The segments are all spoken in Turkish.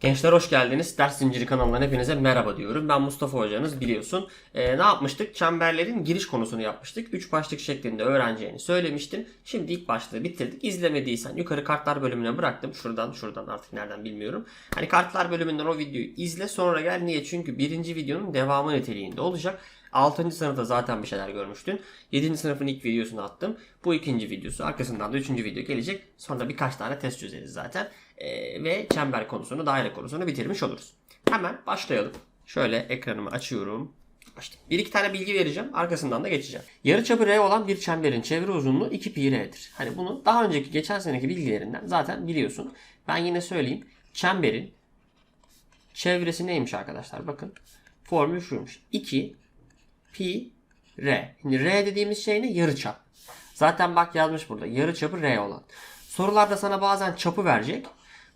Gençler hoş geldiniz. Ders Zinciri kanalından hepinize merhaba diyorum. Ben Mustafa hocanız biliyorsun. Ee, ne yapmıştık? Çemberlerin giriş konusunu yapmıştık. 3 başlık şeklinde öğreneceğini söylemiştim. Şimdi ilk başlığı bitirdik. İzlemediysen yukarı kartlar bölümüne bıraktım. Şuradan şuradan artık nereden bilmiyorum. Hani kartlar bölümünden o videoyu izle sonra gel. Niye? Çünkü birinci videonun devamı niteliğinde olacak. 6. sınıfta zaten bir şeyler görmüştün. 7. sınıfın ilk videosunu attım. Bu ikinci videosu. Arkasından da 3. video gelecek. Sonra birkaç tane test çözeriz zaten. Ee, ve çember konusunu, daire konusunu bitirmiş oluruz. Hemen başlayalım. Şöyle ekranımı açıyorum. Açtım. Bir iki tane bilgi vereceğim. Arkasından da geçeceğim. Yarıçapı R olan bir çemberin çevre uzunluğu 2 pi R'dir. Hani bunu daha önceki geçen seneki bilgilerinden zaten biliyorsun. Ben yine söyleyeyim. Çemberin çevresi neymiş arkadaşlar? Bakın. Formül şuymuş. 2 pi r. Şimdi r dediğimiz şey ne? Yarıçap. Zaten bak yazmış burada. Yarıçapı r olan. Sorularda sana bazen çapı verecek.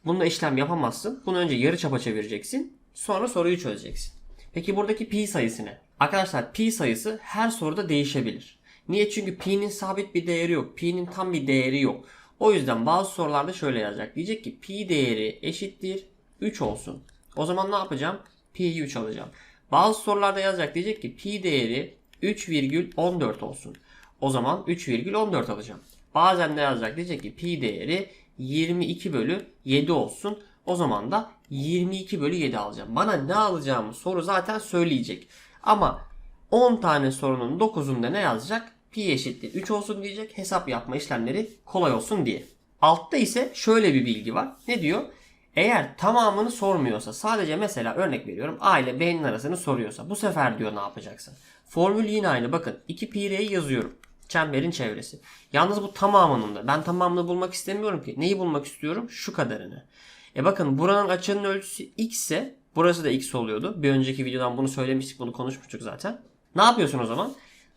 Bununla işlem yapamazsın. Bunu önce yarıçapa çevireceksin. Sonra soruyu çözeceksin. Peki buradaki pi sayısı ne? Arkadaşlar pi sayısı her soruda değişebilir. Niye? Çünkü pi'nin sabit bir değeri yok. Pi'nin tam bir değeri yok. O yüzden bazı sorularda şöyle yazacak. Diyecek ki pi değeri eşittir 3 olsun. O zaman ne yapacağım? Pi'yi 3 alacağım. Bazı sorularda yazacak diyecek ki pi değeri 3,14 olsun. O zaman 3,14 alacağım. Bazen de yazacak diyecek ki pi değeri 22 bölü 7 olsun. O zaman da 22 bölü 7 alacağım. Bana ne alacağımı soru zaten söyleyecek. Ama 10 tane sorunun 9'unda ne yazacak? Pi eşittir 3 olsun diyecek. Hesap yapma işlemleri kolay olsun diye. Altta ise şöyle bir bilgi var. Ne diyor? Eğer tamamını sormuyorsa sadece mesela örnek veriyorum A ile B'nin arasını soruyorsa bu sefer diyor ne yapacaksın? Formül yine aynı bakın 2 pi r'yi yazıyorum. Çemberin çevresi. Yalnız bu tamamının da ben tamamını bulmak istemiyorum ki. Neyi bulmak istiyorum? Şu kadarını. E bakın buranın açının ölçüsü x ise burası da x oluyordu. Bir önceki videodan bunu söylemiştik bunu konuşmuştuk zaten. Ne yapıyorsun o zaman?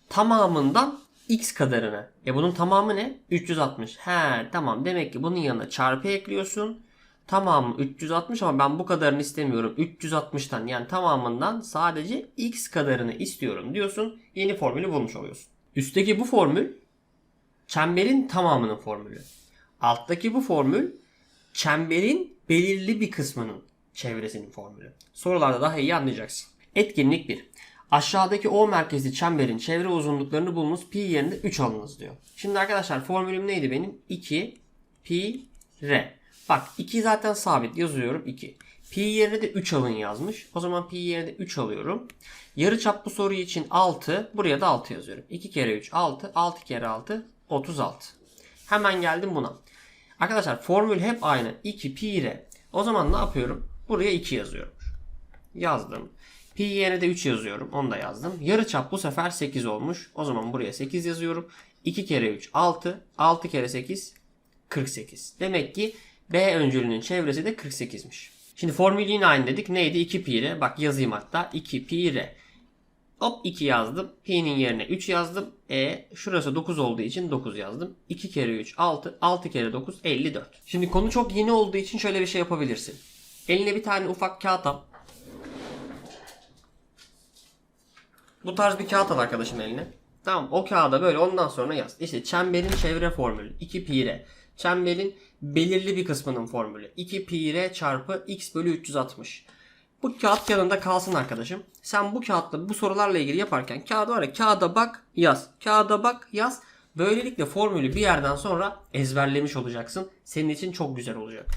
Tamamından x kadarını. E bunun tamamı ne? 360. He tamam demek ki bunun yanına çarpı ekliyorsun. Tamamı 360 ama ben bu kadarını istemiyorum. 360'tan yani tamamından sadece x kadarını istiyorum diyorsun. Yeni formülü bulmuş oluyorsun. Üstteki bu formül çemberin tamamının formülü. Alttaki bu formül çemberin belirli bir kısmının çevresinin formülü. Sorularda daha iyi anlayacaksın. Etkinlik 1. Aşağıdaki O merkezli çemberin çevre uzunluklarını bulunuz. Pi yerine 3 alınız diyor. Şimdi arkadaşlar formülüm neydi benim? 2 pi r. Bak 2 zaten sabit yazıyorum 2. Pi yerine de 3 alın yazmış. O zaman pi yerine de 3 alıyorum. Yarıçap bu soru için 6. Buraya da 6 yazıyorum. 2 kere 3 6. 6 kere 6 36. Hemen geldim buna. Arkadaşlar formül hep aynı. 2 pi r. O zaman ne yapıyorum? Buraya 2 yazıyorum. Yazdım. Pi yerine de 3 yazıyorum. Onu da yazdım. Yarıçap bu sefer 8 olmuş. O zaman buraya 8 yazıyorum. 2 kere 3 6. 6 kere 8 48. Demek ki B öncülünün çevresi de 48'miş. Şimdi formül yine aynı dedik. Neydi? 2 pi r. Bak yazayım hatta. 2 pi r. Hop 2 yazdım. Pi'nin yerine 3 yazdım. E şurası 9 olduğu için 9 yazdım. 2 kere 3 6. 6 kere 9 54. Şimdi konu çok yeni olduğu için şöyle bir şey yapabilirsin. Eline bir tane ufak kağıt al. Bu tarz bir kağıt al arkadaşım eline. Tamam o kağıda böyle ondan sonra yaz. İşte çemberin çevre formülü 2 pi r. Çemberin belirli bir kısmının formülü 2 pi r çarpı x bölü 360. Bu kağıt yanında kalsın arkadaşım. Sen bu kağıtta bu sorularla ilgili yaparken kağıda var ya kağıda bak yaz. Kağıda bak yaz. Böylelikle formülü bir yerden sonra ezberlemiş olacaksın. Senin için çok güzel olacak.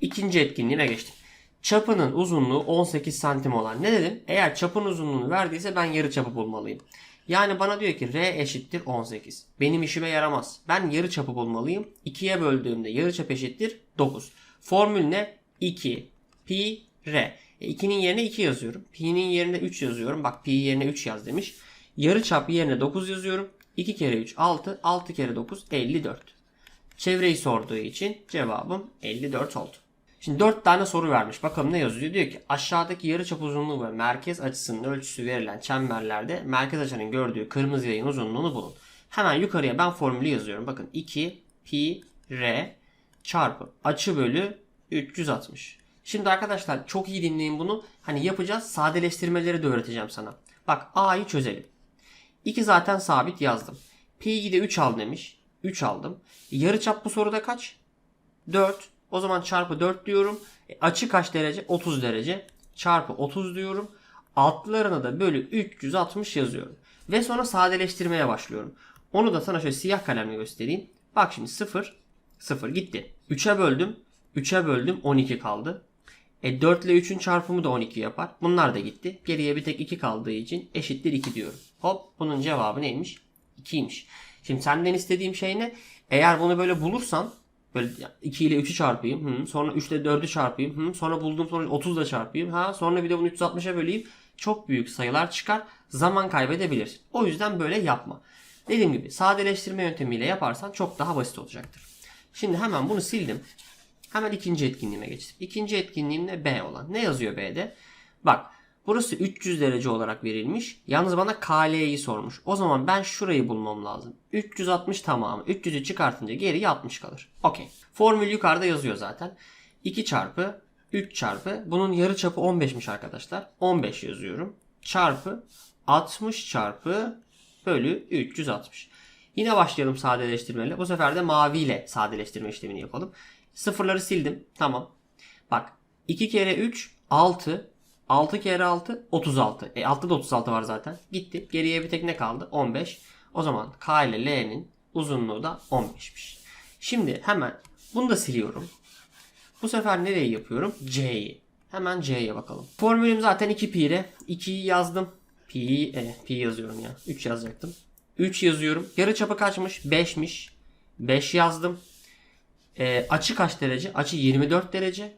İkinci etkinliğine geçtim. Çapının uzunluğu 18 santim olan. Ne dedim? Eğer çapın uzunluğunu verdiyse ben yarı çapı bulmalıyım. Yani bana diyor ki R eşittir 18. Benim işime yaramaz. Ben yarı çapı bulmalıyım. 2'ye böldüğümde yarı çap eşittir 9. Formül ne? 2 pi R. E, 2'nin yerine 2 yazıyorum. Pi'nin yerine 3 yazıyorum. Bak pi yerine 3 yaz demiş. Yarı çap yerine 9 yazıyorum. 2 kere 3 6. 6 kere 9 54. Çevreyi sorduğu için cevabım 54 oldu. Şimdi 4 tane soru vermiş. Bakalım ne yazıyor? Diyor ki aşağıdaki yarıçap uzunluğu ve merkez açısının ölçüsü verilen çemberlerde merkez açının gördüğü kırmızı yayın uzunluğunu bulun. Hemen yukarıya ben formülü yazıyorum. Bakın 2 pi r çarpı açı bölü 360. Şimdi arkadaşlar çok iyi dinleyin bunu. Hani yapacağız. Sadeleştirmeleri de öğreteceğim sana. Bak a'yı çözelim. 2 zaten sabit yazdım. Pi'yi de 3 al demiş. 3 aldım. Yarıçap bu soruda kaç? 4. O zaman çarpı 4 diyorum. E, açı kaç derece? 30 derece. Çarpı 30 diyorum. Altlarına da bölü 360 yazıyorum. Ve sonra sadeleştirmeye başlıyorum. Onu da sana şöyle siyah kalemle göstereyim. Bak şimdi 0, 0 gitti. 3'e böldüm. 3'e böldüm 12 kaldı. E 4 ile 3'ün çarpımı da 12 yapar. Bunlar da gitti. Geriye bir tek 2 kaldığı için eşittir 2 diyorum. Hop bunun cevabı neymiş? 2'ymiş. Şimdi senden istediğim şey ne? Eğer bunu böyle bulursan böyle 2 ile 3'ü çarpayım. Hı, sonra 3 ile 4'ü çarpayım. Hı, sonra bulduğum sonucu 30 ile çarpayım. Ha, sonra bir de bunu 360'a böleyim. Çok büyük sayılar çıkar. Zaman kaybedebilir. O yüzden böyle yapma. Dediğim gibi sadeleştirme yöntemiyle yaparsan çok daha basit olacaktır. Şimdi hemen bunu sildim. Hemen ikinci etkinliğime geçtim. İkinci etkinliğim ne? B olan. Ne yazıyor B'de? Bak burası 300 derece olarak verilmiş. Yalnız bana KL'yi sormuş. O zaman ben şurayı bulmam lazım. 360 tamamı. 300'ü çıkartınca geriye 60 kalır. Okey. Formül yukarıda yazıyor zaten. 2 çarpı 3 çarpı. Bunun yarı çapı 15'miş arkadaşlar. 15 yazıyorum. Çarpı 60 çarpı bölü 360. Yine başlayalım sadeleştirmeyle. Bu sefer de maviyle sadeleştirme işlemini yapalım. Sıfırları sildim. Tamam. Bak 2 kere 3 6. 6 kere 6 36. E altta da 36 var zaten. Gitti. Geriye bir tek ne kaldı? 15. O zaman K ile L'nin uzunluğu da 15'miş. Şimdi hemen bunu da siliyorum. Bu sefer nereyi yapıyorum? C'yi. Hemen C'ye bakalım. Formülüm zaten 2 pi ile. 2'yi yazdım. Pi, e, pi yazıyorum ya. 3 yazacaktım. 3 yazıyorum. Yarı çapı kaçmış? 5'miş. 5 yazdım. E, açı kaç derece? Açı 24 derece.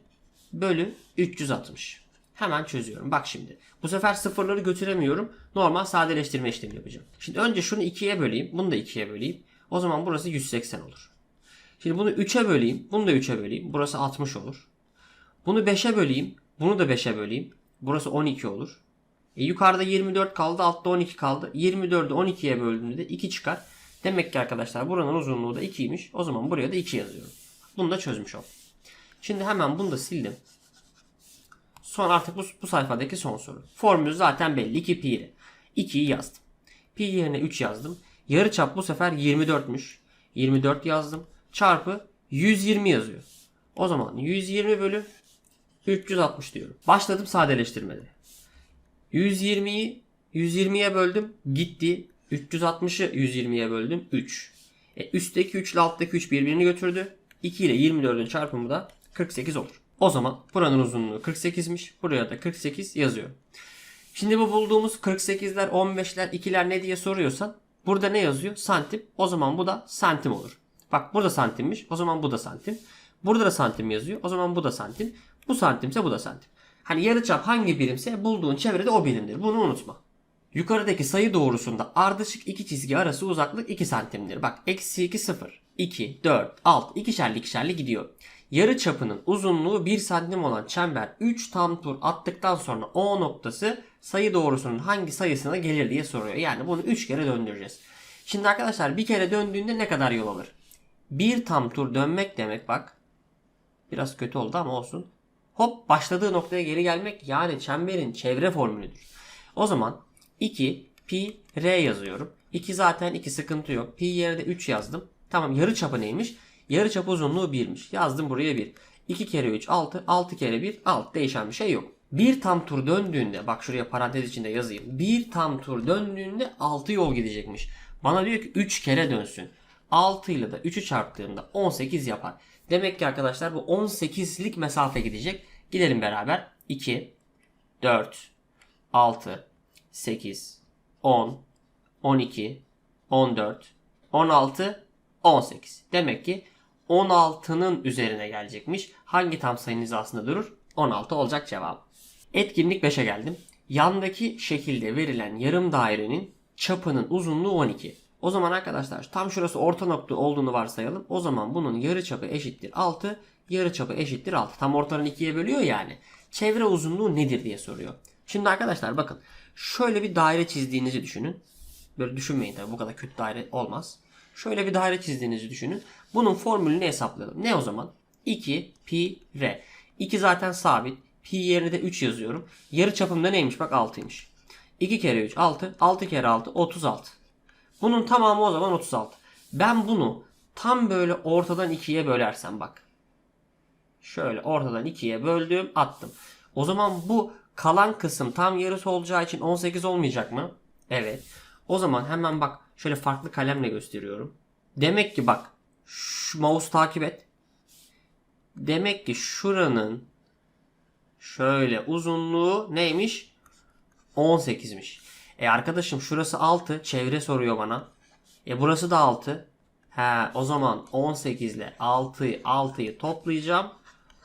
Bölü 360. Hemen çözüyorum. Bak şimdi. Bu sefer sıfırları götüremiyorum. Normal sadeleştirme işlemi yapacağım. Şimdi önce şunu 2'ye böleyim. Bunu da 2'ye böleyim. O zaman burası 180 olur. Şimdi bunu 3'e böleyim. Bunu da 3'e böleyim. Burası 60 olur. Bunu 5'e böleyim. Bunu da 5'e böleyim. Burası 12 olur. E, yukarıda 24 kaldı. Altta 12 kaldı. 24'ü 12'ye böldüğümde de 2 çıkar. Demek ki arkadaşlar buranın uzunluğu da 2'ymiş. O zaman buraya da 2 yazıyorum. Bunu da çözmüş oldum. Şimdi hemen bunu da sildim. Son artık bu, bu sayfadaki son soru. Formül zaten belli. 2 pi ile. 2'yi yazdım. Pi yerine 3 yazdım. Yarıçap bu sefer 24'müş. 24 yazdım. Çarpı 120 yazıyor. O zaman 120 bölü 360 diyorum. Başladım sadeleştirmede. 120'yi 120'ye böldüm. Gitti. 360'ı 120'ye böldüm. 3. E, üstteki 3 ile alttaki 3 birbirini götürdü. 2 ile 24'ün çarpımı da 48 olur. O zaman buranın uzunluğu 48'miş. Buraya da 48 yazıyor. Şimdi bu bulduğumuz 48'ler, 15'ler, 2'ler ne diye soruyorsan burada ne yazıyor? Santim. O zaman bu da santim olur. Bak burada santimmiş. O zaman bu da santim. Burada da santim yazıyor. O zaman bu da santim. Bu santimse bu da santim. Hani yarıçap hangi birimse bulduğun çevrede o birimdir. Bunu unutma. Yukarıdaki sayı doğrusunda ardışık iki çizgi arası uzaklık 2 santimdir. Bak eksi 2 0, 2, 4, 6 ikişerli ikişerli gidiyor. Yarı çapının uzunluğu 1 santim olan çember 3 tam tur attıktan sonra O noktası sayı doğrusunun hangi sayısına gelir diye soruyor. Yani bunu 3 kere döndüreceğiz. Şimdi arkadaşlar bir kere döndüğünde ne kadar yol alır? Bir tam tur dönmek demek bak. Biraz kötü oldu ama olsun. Hop başladığı noktaya geri gelmek yani çemberin çevre formülüdür. O zaman 2 pi r yazıyorum. 2 zaten 2 sıkıntı yok. Pi yerine 3 yazdım. Tamam yarı çapı neymiş? Yarı çapı uzunluğu 1'miş. Yazdım buraya 1. 2 kere 3 6. 6 kere 1 6. Değişen bir şey yok. Bir tam tur döndüğünde bak şuraya parantez içinde yazayım. Bir tam tur döndüğünde 6 yol gidecekmiş. Bana diyor ki 3 kere dönsün. 6 ile de 3'ü çarptığımda 18 yapar. Demek ki arkadaşlar bu 18'lik mesafe gidecek. Gidelim beraber. 2, 4, 6, 8, 10, 12, 14, 16, 18. Demek ki 16'nın üzerine gelecekmiş. Hangi tam sayının hizasında durur? 16 olacak cevap. Etkinlik 5'e geldim. Yandaki şekilde verilen yarım dairenin çapının uzunluğu 12. O zaman arkadaşlar tam şurası orta nokta olduğunu varsayalım. O zaman bunun yarı çapı eşittir 6, yarı çapı eşittir 6. Tam ortadan ikiye bölüyor yani. Çevre uzunluğu nedir diye soruyor. Şimdi arkadaşlar bakın. Şöyle bir daire çizdiğinizi düşünün. Böyle düşünmeyin tabii bu kadar kötü daire olmaz. Şöyle bir daire çizdiğinizi düşünün. Bunun formülünü hesaplayalım. Ne o zaman? 2 pi r. 2 zaten sabit. Pi yerine de 3 yazıyorum. Yarı çapımda neymiş? Bak 6'ymış. 2 kere 3 6. 6 kere 6 36. Bunun tamamı o zaman 36. Ben bunu tam böyle ortadan ikiye bölersem bak. Şöyle ortadan ikiye böldüm attım. O zaman bu kalan kısım tam yarısı olacağı için 18 olmayacak mı? Evet. O zaman hemen bak şöyle farklı kalemle gösteriyorum. Demek ki bak şu mouse takip et. Demek ki şuranın şöyle uzunluğu neymiş? 18'miş. E arkadaşım şurası 6. Çevre soruyor bana. E burası da 6. He o zaman 18 ile 6'yı 6'yı toplayacağım.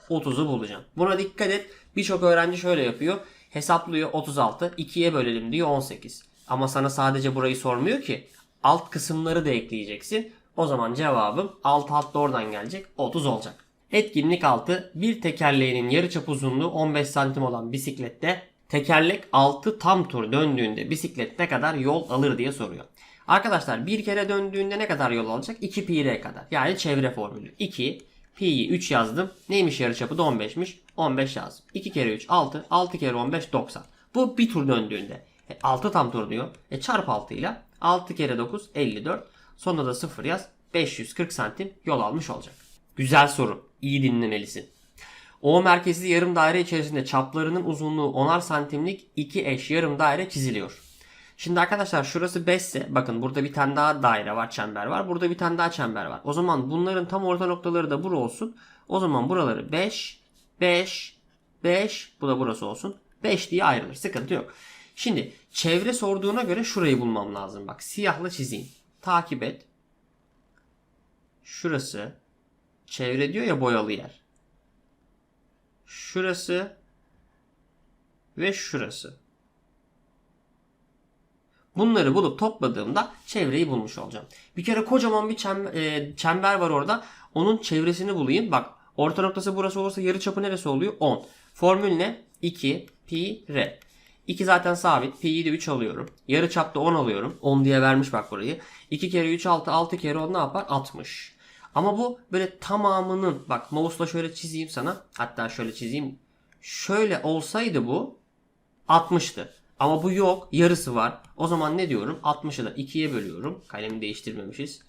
30'u bulacağım. Buna dikkat et. Birçok öğrenci şöyle yapıyor. Hesaplıyor 36. 2'ye bölelim diyor 18. Ama sana sadece burayı sormuyor ki. Alt kısımları da ekleyeceksin. O zaman cevabım alt alt da oradan gelecek. 30 olacak. Etkinlik 6. Bir tekerleğinin yarıçap uzunluğu 15 santim olan bisiklette tekerlek 6 tam tur döndüğünde bisiklet ne kadar yol alır diye soruyor. Arkadaşlar bir kere döndüğünde ne kadar yol alacak? 2 pi r kadar. Yani çevre formülü. 2 pi'yi 3 yazdım. Neymiş yarıçapı da 15'miş. 15 yazdım. 2 kere 3 6. 6 kere 15 90. Bu bir tur döndüğünde. E, 6 tam tur diyor. E, çarp 6 ile 6 kere 9 54. Sonunda da 0 yaz. 540 santim yol almış olacak. Güzel soru. İyi dinlemelisin. O merkezli yarım daire içerisinde çaplarının uzunluğu 10'ar santimlik iki eş yarım daire çiziliyor. Şimdi arkadaşlar şurası 5 ise bakın burada bir tane daha daire var çember var. Burada bir tane daha çember var. O zaman bunların tam orta noktaları da bura olsun. O zaman buraları 5, 5, 5 bu da burası olsun. 5 diye ayrılır. Sıkıntı yok. Şimdi çevre sorduğuna göre şurayı bulmam lazım. Bak siyahla çizeyim. Takip et. Şurası çevre diyor ya boyalı yer. Şurası ve şurası. Bunları bulup topladığımda çevreyi bulmuş olacağım. Bir kere kocaman bir çem- e, çember var orada. Onun çevresini bulayım. Bak orta noktası burası olursa yarı çapı neresi oluyor? 10. Formül ne? 2 pi r. 2 zaten sabit. Pi'yi de 3 alıyorum. Yarı çapta 10 alıyorum. 10 diye vermiş bak burayı. 2 kere 3 6. 6 kere 10 ne yapar? 60. Ama bu böyle tamamının bak mouse'la şöyle çizeyim sana. Hatta şöyle çizeyim. Şöyle olsaydı bu 60'tı. Ama bu yok. Yarısı var. O zaman ne diyorum? 60'ı da 2'ye bölüyorum. Kalemi değiştirmemişiz.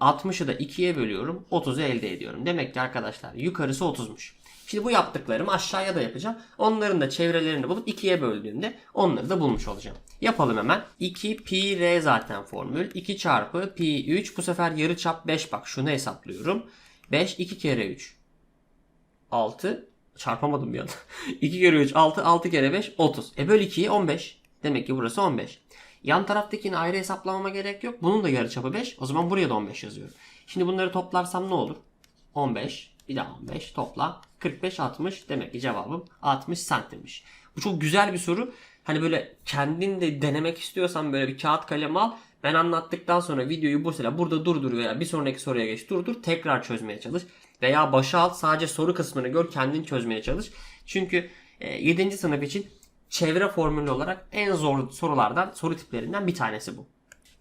60'ı da 2'ye bölüyorum. 30'u elde ediyorum. Demek ki arkadaşlar yukarısı 30'muş. Şimdi bu yaptıklarımı aşağıya da yapacağım. Onların da çevrelerini bulup 2'ye böldüğümde onları da bulmuş olacağım. Yapalım hemen. 2 pi r zaten formül. 2 çarpı pi 3. Bu sefer yarı çap 5 bak şunu hesaplıyorum. 5 2 kere 3. 6 çarpamadım bir anda. 2 kere 3 6 6 kere 5 30. E böl 2'ye 15. Demek ki burası 15. Yan taraftakini ayrı hesaplamama gerek yok. Bunun da yarıçapı 5. O zaman buraya da 15 yazıyorum. Şimdi bunları toplarsam ne olur? 15 bir daha 15 topla 45 60 demek ki cevabım 60 santimmiş. Bu çok güzel bir soru. Hani böyle kendin de denemek istiyorsan böyle bir kağıt kalem al. Ben anlattıktan sonra videoyu bu mesela burada durdur veya bir sonraki soruya geç durdur tekrar çözmeye çalış. Veya başa al sadece soru kısmını gör kendin çözmeye çalış. Çünkü e, 7. sınıf için çevre formülü olarak en zor sorulardan soru tiplerinden bir tanesi bu.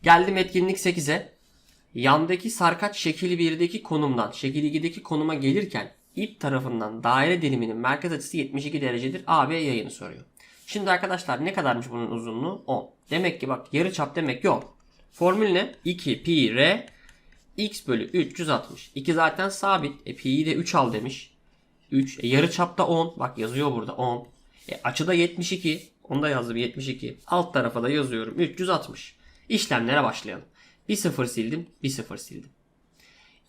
Geldim etkinlik 8'e. Yandaki sarkaç şekil 1'deki konumdan şekil 2'deki konuma gelirken ip tarafından daire diliminin merkez açısı 72 derecedir. AB yayını soruyor. Şimdi arkadaşlar ne kadarmış bunun uzunluğu? 10. Demek ki bak yarı çap demek yok. Formül ne? 2 pi r x bölü 360. 2 zaten sabit. E pi'yi de 3 al demiş. 3. E, yarı çapta 10. Bak yazıyor burada 10. E, açıda 72. Onu da yazdım 72. Alt tarafa da yazıyorum 360. İşlemlere başlayalım. Bir sıfır sildim, bir sıfır sildim.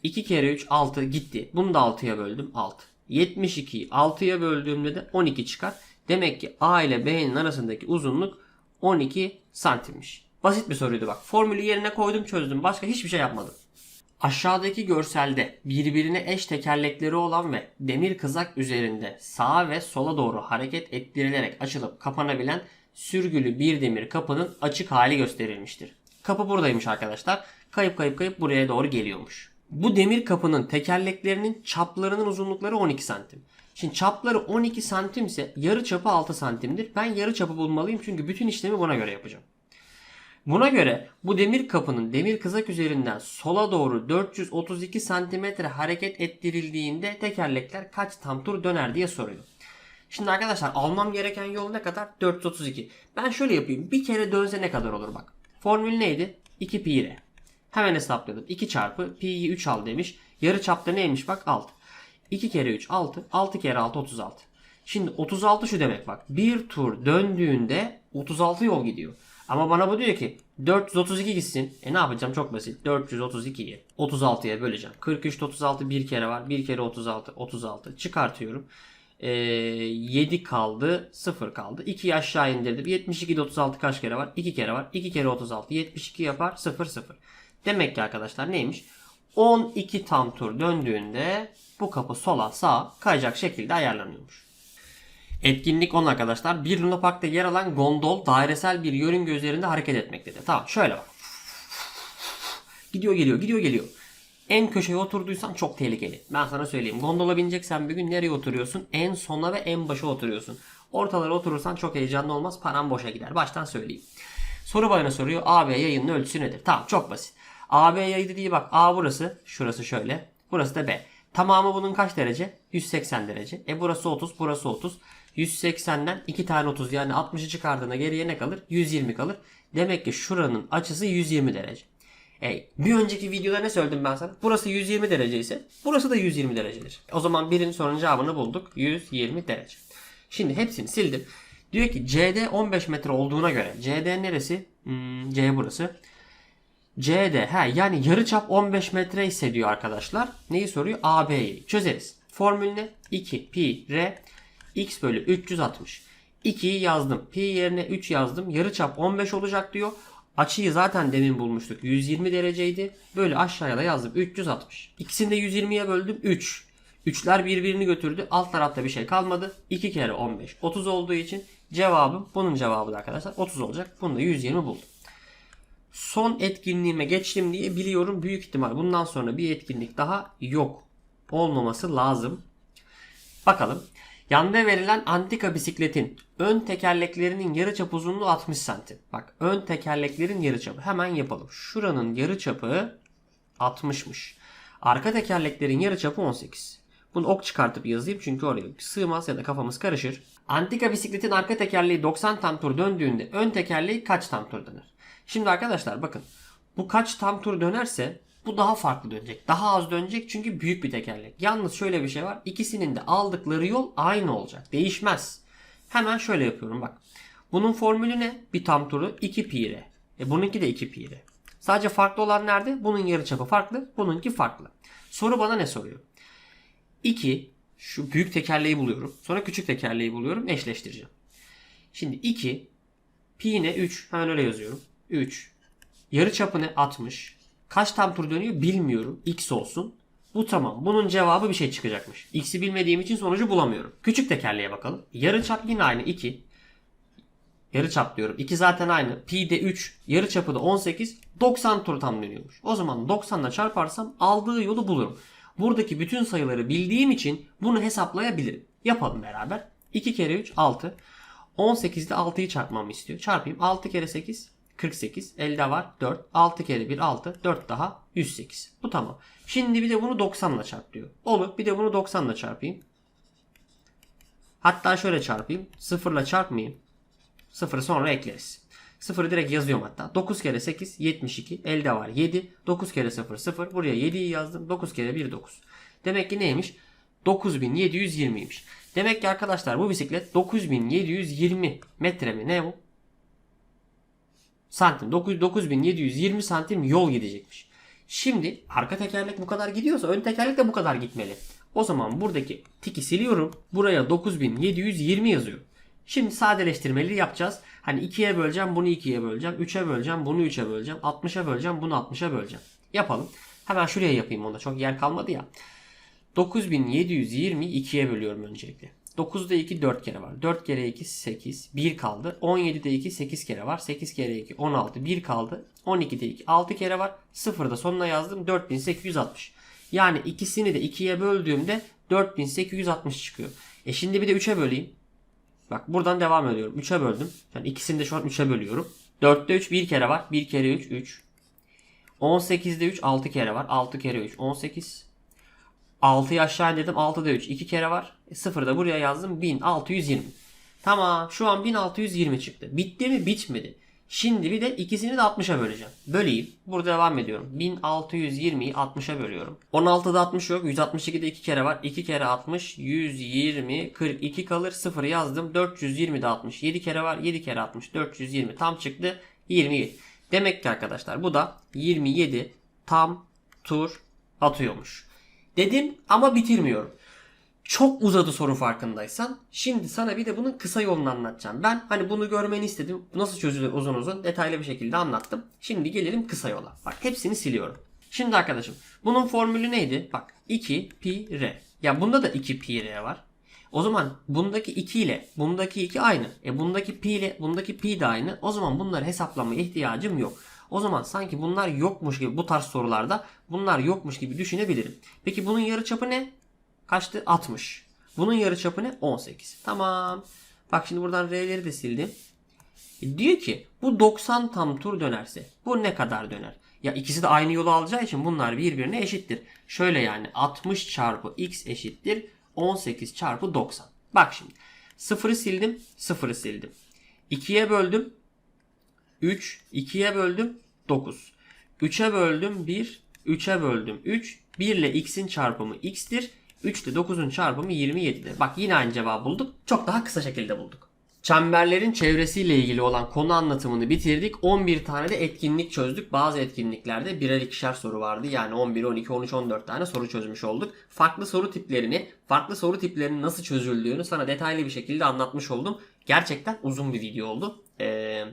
2 kere 3 6 gitti. Bunu da 6'ya böldüm 6. 72'yi 6'ya böldüğümde de 12 çıkar. Demek ki A ile B'nin arasındaki uzunluk 12 santimmiş. Basit bir soruydu bak. Formülü yerine koydum çözdüm. Başka hiçbir şey yapmadım. Aşağıdaki görselde birbirine eş tekerlekleri olan ve demir kızak üzerinde sağa ve sola doğru hareket ettirilerek açılıp kapanabilen sürgülü bir demir kapının açık hali gösterilmiştir. Kapı buradaymış arkadaşlar. Kayıp kayıp kayıp buraya doğru geliyormuş. Bu demir kapının tekerleklerinin çaplarının uzunlukları 12 santim. Şimdi çapları 12 santim ise yarı çapı 6 santimdir. Ben yarı çapı bulmalıyım çünkü bütün işlemi buna göre yapacağım. Buna göre bu demir kapının demir kızak üzerinden sola doğru 432 santimetre hareket ettirildiğinde tekerlekler kaç tam tur döner diye soruyor. Şimdi arkadaşlar almam gereken yol ne kadar? 432. Ben şöyle yapayım. Bir kere dönse ne kadar olur bak. Formül neydi? 2 pi r. Hemen hesapladım. 2 çarpı pi'yi 3 al demiş. Yarı çapta neymiş bak 6. 2 kere 3 6. 6 kere 6 36. Şimdi 36 şu demek bak. Bir tur döndüğünde 36 yol gidiyor. Ama bana bu diyor ki 432 gitsin. E ne yapacağım? Çok basit. 432'yi 36'ya böleceğim. 43 36 bir kere var. 1 kere 36 36. Çıkartıyorum. Ee, 7 kaldı. 0 kaldı. 2'yi aşağı indirdim. 72'de 36 kaç kere var? 2 kere var. 2 kere 36 72 yapar. 0 0. Demek ki arkadaşlar neymiş? 12 tam tur döndüğünde bu kapı sola sağa kayacak şekilde ayarlanıyormuş. Etkinlik 10 arkadaşlar. Bir Luna Park'ta yer alan gondol dairesel bir yörünge üzerinde hareket etmektedir. Tamam şöyle bak. Gidiyor geliyor gidiyor geliyor. En köşeye oturduysan çok tehlikeli. Ben sana söyleyeyim. Gondola bineceksen bir gün nereye oturuyorsun? En sona ve en başa oturuyorsun. Ortalara oturursan çok heyecanlı olmaz. Paran boşa gider. Baştan söyleyeyim. Soru bana soruyor. AB yayının ölçüsü nedir? Tamam çok basit. AB yayı dediği bak A burası. Şurası şöyle. Burası da B. Tamamı bunun kaç derece? 180 derece. E burası 30, burası 30. 180'den 2 tane 30 yani 60'ı çıkardığında geriye ne kalır? 120 kalır. Demek ki şuranın açısı 120 derece. E, bir önceki videoda ne söyledim ben sana? Burası 120 derece ise burası da 120 derecedir. O zaman birinin sorunun cevabını bulduk. 120 derece. Şimdi hepsini sildim. Diyor ki CD 15 metre olduğuna göre CD neresi? Hmm, C burası. CD he yani yarıçap 15 metre ise diyor arkadaşlar. Neyi soruyor? AB'yi çözeriz. Formül ne? 2 pi r x bölü 360. 2'yi yazdım. Pi yerine 3 yazdım. Yarıçap 15 olacak diyor. Açıyı zaten demin bulmuştuk. 120 dereceydi. Böyle aşağıya da yazdım. 360. İkisini de 120'ye böldüm. 3. Üçler birbirini götürdü. Alt tarafta bir şey kalmadı. 2 kere 15. 30 olduğu için cevabım bunun cevabı da arkadaşlar 30 olacak. Bunu da 120 buldum. Son etkinliğime geçtim diye biliyorum. Büyük ihtimal bundan sonra bir etkinlik daha yok. Olmaması lazım. Bakalım. Yanda verilen antika bisikletin ön tekerleklerinin yarıçap uzunluğu 60 santim. Bak ön tekerleklerin yarıçapı hemen yapalım. Şuranın yarıçapı 60'mış. Arka tekerleklerin yarıçapı 18. Bunu ok çıkartıp yazayım çünkü oraya sığmaz ya da kafamız karışır. Antika bisikletin arka tekerleği 90 tam tur döndüğünde ön tekerleği kaç tam tur döner? Şimdi arkadaşlar bakın bu kaç tam tur dönerse bu daha farklı dönecek. Daha az dönecek çünkü büyük bir tekerlek. Yalnız şöyle bir şey var. İkisinin de aldıkları yol aynı olacak. Değişmez. Hemen şöyle yapıyorum bak. Bunun formülü ne? Bir tam turu 2 pi r. E bununki de 2 pi r. Sadece farklı olan nerede? Bunun yarıçapı farklı. Bununki farklı. Soru bana ne soruyor? 2 şu büyük tekerleği buluyorum. Sonra küçük tekerleği buluyorum. Eşleştireceğim. Şimdi 2 pi ne 3. Hemen öyle yazıyorum. 3. Yarı çapı ne 60. Kaç tam tur dönüyor bilmiyorum. X olsun. Bu tamam. Bunun cevabı bir şey çıkacakmış. X'i bilmediğim için sonucu bulamıyorum. Küçük tekerleğe bakalım. Yarı çap yine aynı 2. Yarı çap diyorum. 2 zaten aynı. Pi de 3. Yarı çapı da 18. 90 tur tam dönüyormuş. O zaman 90 ile çarparsam aldığı yolu bulurum. Buradaki bütün sayıları bildiğim için bunu hesaplayabilirim. Yapalım beraber. 2 kere 3 6. 18'de 6'yı çarpmamı istiyor. Çarpayım. 6 kere 8 48. Elde var 4. 6 kere 1 6. 4 daha 108. Bu tamam. Şimdi bir de bunu 90 ile çarp diyor. Olur. Bir de bunu 90 ile çarpayım. Hatta şöyle çarpayım. 0 ile çarpmayayım. 0'ı sonra ekleriz. 0'ı direkt yazıyorum hatta. 9 kere 8 72. Elde var 7. 9 kere 0 0. Buraya 7'yi yazdım. 9 kere 1 9. Demek ki neymiş? 9720'ymiş. Demek ki arkadaşlar bu bisiklet 9720 metre mi ne bu? Santim. 9 9720 santim yol gidecekmiş. Şimdi arka tekerlek bu kadar gidiyorsa ön tekerlek de bu kadar gitmeli. O zaman buradaki tiki siliyorum. Buraya 9720 yazıyorum. Şimdi sadeleştirmeleri yapacağız. Hani 2'ye böleceğim, bunu 2'ye böleceğim. 3'e böleceğim, bunu 3'e böleceğim. 60'a böleceğim, bunu 60'a böleceğim. Yapalım. Hemen şuraya yapayım onda. Çok yer kalmadı ya. 9720'yi 2'ye bölüyorum öncelikle. 9'da 2 4 kere var. 4 kere 2 8. 1 kaldı. 17'de 2 8 kere var. 8 kere 2 16. 1 kaldı. 12'de 2 6 kere var. 0'da sonuna yazdım. 4860. Yani ikisini de 2'ye böldüğümde 4860 çıkıyor. E şimdi bir de 3'e böleyim. Bak buradan devam ediyorum. 3'e böldüm. Yani ikisini de şu an 3'e bölüyorum. 4'te 3 1 kere var. 1 kere 3 3. 18'de 3 6 kere var. 6 kere 3 18. 6'yı aşağı indirdim. 6'da 3 2 kere var. E, 0'ı da buraya yazdım. 1620. Tamam şu an 1620 çıktı. Bitti mi? Bitmedi. Şimdi bir de ikisini de 60'a böleceğim. Böleyim. Burada devam ediyorum. 1620'yi 60'a bölüyorum. 16'da 60 yok. 162'de 2 kere var. 2 kere 60. 120. 42 kalır. 0 yazdım. 420'de 60. 7 kere var. 7 kere 60. 420 tam çıktı. 27. Demek ki arkadaşlar bu da 27 tam tur atıyormuş. Dedim ama bitirmiyorum. Çok uzadı soru farkındaysan. Şimdi sana bir de bunun kısa yolunu anlatacağım. Ben hani bunu görmeni istedim. Nasıl çözülür uzun uzun detaylı bir şekilde anlattım. Şimdi gelelim kısa yola. Bak hepsini siliyorum. Şimdi arkadaşım bunun formülü neydi? Bak 2 pi r. Ya bunda da 2 pi r var. O zaman bundaki 2 ile bundaki 2 aynı. E bundaki pi ile bundaki pi de aynı. O zaman bunları hesaplamaya ihtiyacım yok. O zaman sanki bunlar yokmuş gibi bu tarz sorularda bunlar yokmuş gibi düşünebilirim. Peki bunun yarıçapı ne? Kaçtı? 60. Bunun yarıçapı ne? 18. Tamam. Bak şimdi buradan R'leri de sildim. E diyor ki bu 90 tam tur dönerse bu ne kadar döner? Ya ikisi de aynı yolu alacağı için bunlar birbirine eşittir. Şöyle yani 60 çarpı x eşittir 18 çarpı 90. Bak şimdi. Sıfırı sildim. Sıfırı sildim. 2'ye böldüm. 3. 2'ye böldüm. 9. 3'e böldüm 1. 3'e böldüm 3. 1 ile x'in çarpımı x'tir. 3 ile 9'un çarpımı 27'dir. Bak yine aynı cevabı bulduk. Çok daha kısa şekilde bulduk. Çemberlerin çevresiyle ilgili olan konu anlatımını bitirdik. 11 tane de etkinlik çözdük. Bazı etkinliklerde birer ikişer soru vardı. Yani 11, 12, 13, 14 tane soru çözmüş olduk. Farklı soru tiplerini, farklı soru tiplerinin nasıl çözüldüğünü sana detaylı bir şekilde anlatmış oldum. Gerçekten uzun bir video oldu. Ee,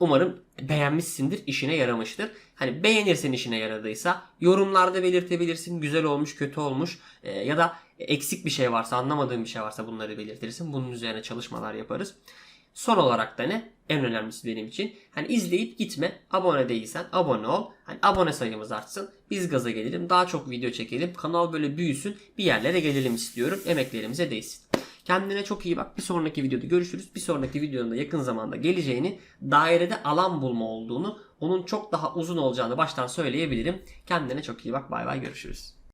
umarım beğenmişsindir, işine yaramıştır. Hani beğenirsen işine yaradıysa yorumlarda belirtebilirsin. Güzel olmuş, kötü olmuş Ee, ya da eksik bir şey varsa, anlamadığın bir şey varsa bunları belirtirsin. Bunun üzerine çalışmalar yaparız. Son olarak da ne? En önemlisi benim için. Hani izleyip gitme. Abone değilsen abone ol. Hani abone sayımız artsın. Biz gaza gelelim. Daha çok video çekelim. Kanal böyle büyüsün. Bir yerlere gelelim istiyorum. Emeklerimize değsin. Kendine çok iyi bak. Bir sonraki videoda görüşürüz. Bir sonraki videonun da yakın zamanda geleceğini, dairede alan bulma olduğunu, onun çok daha uzun olacağını baştan söyleyebilirim. Kendine çok iyi bak. Bay bay görüşürüz.